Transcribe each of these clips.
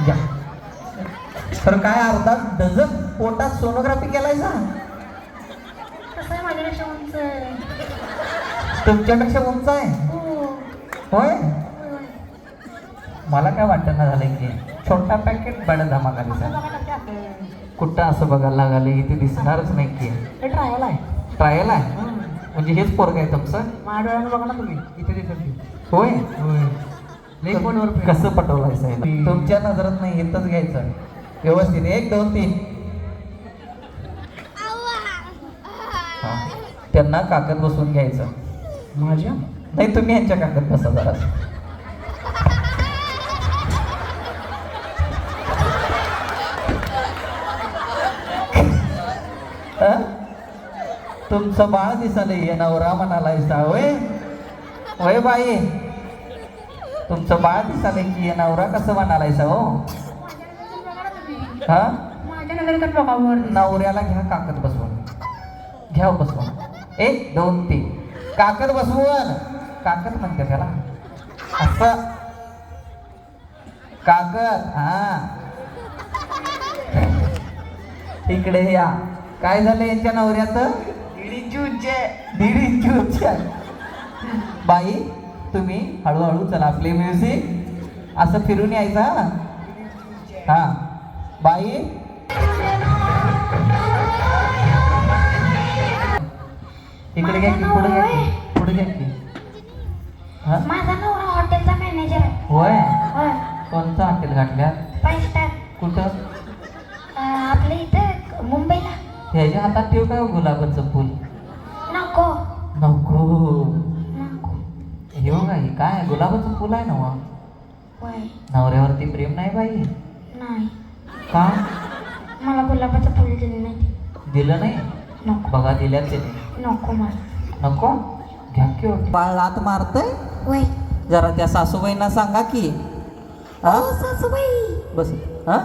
घ्या तर काय अर्धा डझन पोटात सोनोग्राफी माझ्यापेक्षा उंच आहे. तुमच्यापेक्षा उंच आहे? हो. होय? होय. मला काय वाटतं ना झालं की छोटा पॅकेट बडा दिसायला कुठं असं बघायला लागले इथे दिसणारच नाही की. हे ट्रायल आहे. ट्रायल आहे? म्हणजे हेच पोरग आहे तुमचं? माझ्या डोळ्यानं बघा ना तुम्ही. इथे दिसत होय? लई प्रेम. कसं पटवलायचं? तुमच्या नजरात नाही इथंच घ्यायचं व्यवस्थित एक दोन तीन. त्यांना काकद बसवून घ्यायचं माझ्या नाही तुम्ही यांच्या काकद बसा जरा? तुमचं बाळ दिसालंय नवरा म्हणालाय सा होय होय बाई तुमचं बाळ दिसालंय की नवरा कसं म्हणालाय सा हो? हा. नवऱ्याला घ्या काकद बसवून. घ्या हो बसवून. एक दोन तीन. काकद बसवून. काकद म्हणते त्याला. असं. काकद हा. इकडे या. काय झालं यांच्या नवऱ्याचं? दीड इंच उंची आहे दीड इंच उंची आहे बाई तुम्ही हळूहळू चला प्ले म्युझिक असं फिरून यायचं? हा? हा बाई? इकडे घ्या की पुढे घ्या की पुढे घ्या की. हा? माझा नवरा हॉटेलचा मॅनेजर आहे. होय? होय. कोणतं हॉटेल फाईव्ह स्टार कुठं? आपल्या इथं मुंबईला. ह्याच्या हातात ठेव काय हो गुलाबाचं फुल नको नको नको हे बघा हे काय फुल आहे ना वा. होय नवऱ्यावरती प्रेम नाही बाई. नाही. का? मला गुलाबाचं फुल दिलं नाही. दिलं नाही? नको. बघा दिल्यात त्याने. नको मला. नको? घ्या की हो. बाळ लात मारतय? होय जरा त्या सासूबाईंना सांगा की. हो? सासूबाई. बस. हा?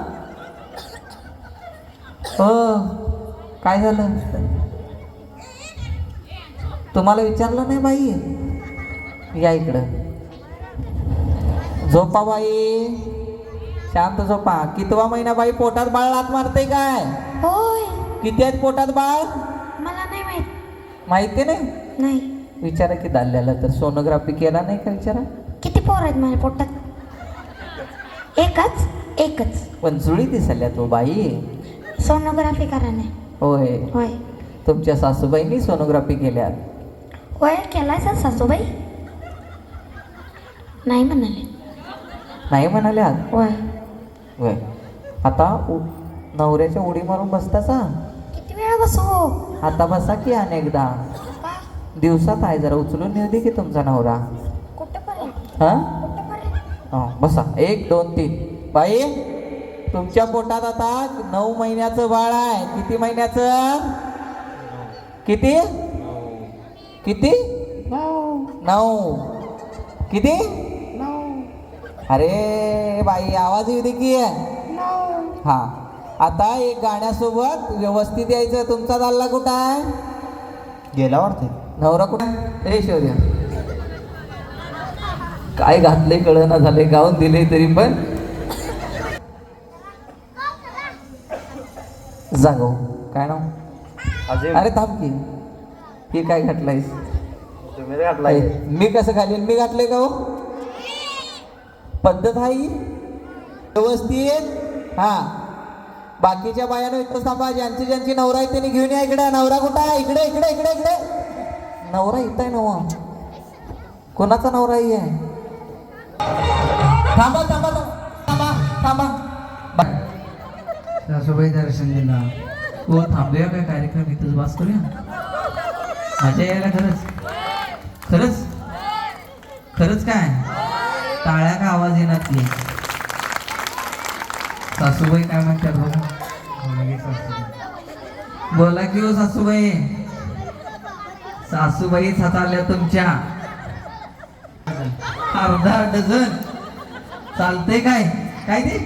हो. काय झालं? तुम्हाला विचारलं नाही बाई? या इकडं. झोपा बाई शांत झोपा. कितवा महिना बाई पोटात बाळ लात मारते काय? होय. किती आहेत पोटात बाळ? मला नाही माहीत. माहिती नाही? नाही. विचारा की दाल्याला तर सोनोग्राफी केला नाही का विचारा? किती पोर आहेत माझ्या पोटात? एकच एकच. पण जुळी दिसाल्या तो बाई. सोनोग्राफी करा नाही होय. होय. तुमच्या सासूबाईंनी सोनोग्राफी केल्या होय केलाय सासूबाई. नाही म्हणाले. नाही म्हणाल्या? होय. होय. आता उ- नवऱ्याच्या उडी मारून बसतासा किती वेळा बसू? आता बसा की अनेकदा दिवसात आहे जरा उचलून येऊ दे की तुमचा नवरा. हा? हा, बसा. एक दोन तीन. बाई तुमच्या पोटात आता नऊ महिन्याचं बाळ आहे. किती महिन्याचं? किती? किती? नऊ. किती? अरे बाई आवाज येऊ दे की. हा. आता एक गाण्यासोबत व्यवस्थित यायचं. तुमचा चालला कुठं आहे? गेला वाटते. नवरा कुठं हे शोध्या. काय घातले कळना झाले गाऊन दिले तरी पण. जागो काय नाव? अरे थांब की. हे काय घातलायस? घातलाय. मी कसं घालेन? मी घातले का हो? पद्धत आहे ही? व्यवस्थित? हा. बाकीच्या बायानं इथं थांबा ज्यांची ज्यांची नवरा आहे त्यांनी घेऊन या इकडे. नवरा कुठं आहे? इकडे इकडे इकडे इकडे. नवरा इथं आहे नवा. कोणाचा नवरा ही आहे? थांबा थांबा थांबा. थांबा सासूबाई दर्शन दिला हो थांबूया काय कार्यक्रम? इथंच वास करूया? मजा यायला खरंच. खरंच? खरंच काय? टाळ्या का आवाज येणार ती सासूबाई काय म्हणतात बघा. बोला की हो सासूबाई. सासूबाईच हाताळल्या तुमच्या. अर्धा डझन. चालते काय? काय ते?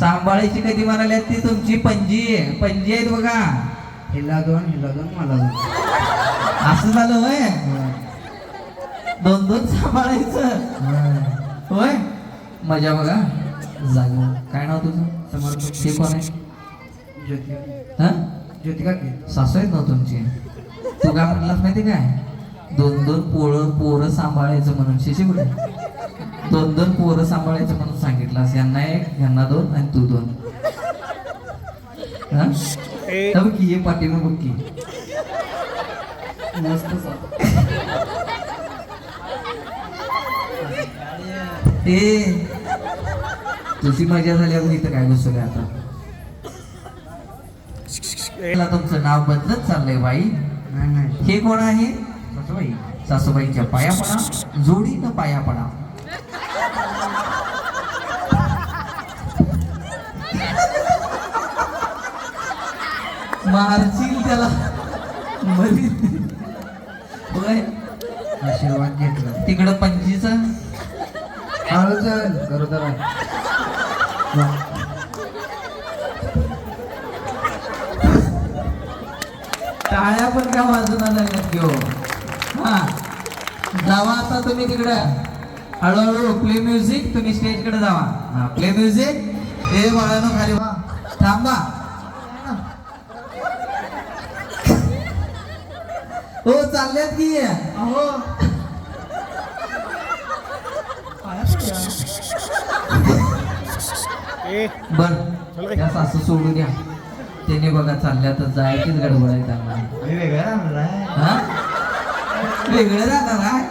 सांभाळायची कधी म्हणाल्या ती तुमची पंजी आहे. पंजी आहेत बघा. हिला दोन हिला दोन मला दोन. असं झालं होय? दोन दोन सांभाळायचं. होय? मजा बघा. जागो. काय नाव तुझं? समर्थ हे कोण आहे? ज्योतिका. हा? ज्योतिका सासू आहेत ना तुमची? तू काय म्हणलास माहिती काय? दोन दोन पोरं पोरं सांभाळायचं म्हणून. शिशी कुठे? दोन दोन पोरं सांभाळायचं म्हणून सांगितलास. यांना एक यांना दोन आणि तू दोन. हा? हा बघ की ये पाठीमा बघ की. मस्त ए तुझी मजा झाली अगं इथं काय काय आता? तुमचं नाव बदलत चाललंय बाई. हे कोण आहे? सासूबाई. सासूबाईंच्या पाया पडा जोडीनं पाया पडा. मारशील त्याला. मरी होय. आशीर्वाद घेतला. तिकडं पंचीच हळू गरोदर आहे टाळ्या पण काय वाजून लागल्यात घेऊ हा. जावा आता तुम्ही तिकडं. हळूहळू प्ले म्युझिक तुम्ही स्टेजकडे जावा. हा प्ले म्युझिक हे बाळानो खाली वा थांबा. हो चालल्यात की. हो बर. त्या सासू सोडू द्या त्यांनी बघा चालल्या तर जायचीच गडबड आहे त्यांना. वेगळा राहणार आहे. हा? वेगळं राहणार आहे?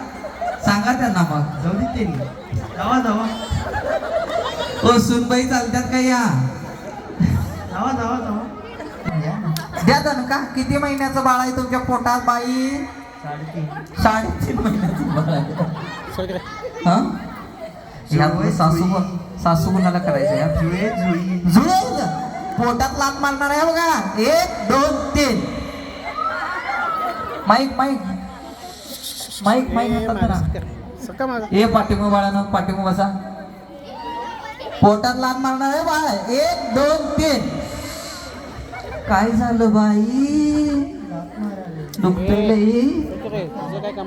सांगा त्यांना मग. जाऊ दे त्यांनी. जावा जावा. ओ सुनबाई चालतात का या? जावा जावा जावा. द्या का? किती महिन्याचं बाळ आहे तुमच्या पोटात बाई? साडेतीन. साडेतीन महिन्याचं बाळ आहे. हा? जुळवाई, सासू सासू कुणाला करायचं या? जुळे जुळी जुळेल पोटात लात मारणार आहे बघा. एक दोन तीन. Mic mic. माईक माईक हातात धरा. ए पाठीमो बाळानं पाठीमो बसा. पोटात लात मारणार आहे बाळ. एक दोन तीन. काय झालं बाई? दुखतंय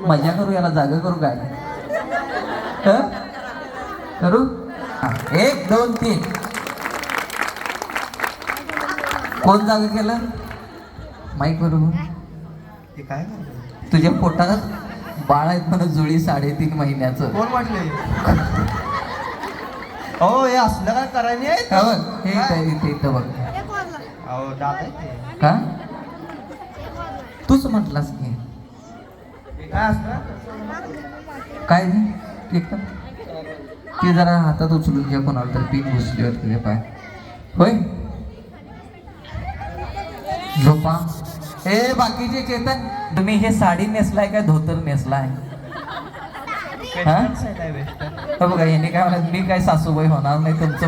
मजा करू याला जागा करू काय? हं? करू? एक दोन तीन. कोण जागा केलं? माईक बरोबर ते काय तुझ्या पोटात बाळ आहेत म्हणून जुळी साडेतीन महिन्याचं. कोण म्हटले हो हे असलं काय करायला हा बघ. का? तूच म्हटलास की. काय असतं काय? एकदम ते जरा हातात उचलून घ्या कोणाला तर. पीक घुसली होती तुझ्या पाय. होय? झोपा. ए बाकीचे चेतन तुम्ही हे साडी नेसलाय काय? धोतर नेसलाय. हा? हो बघा याने काय म्हणत मी काय सासूबाई होणार नाही तुमचं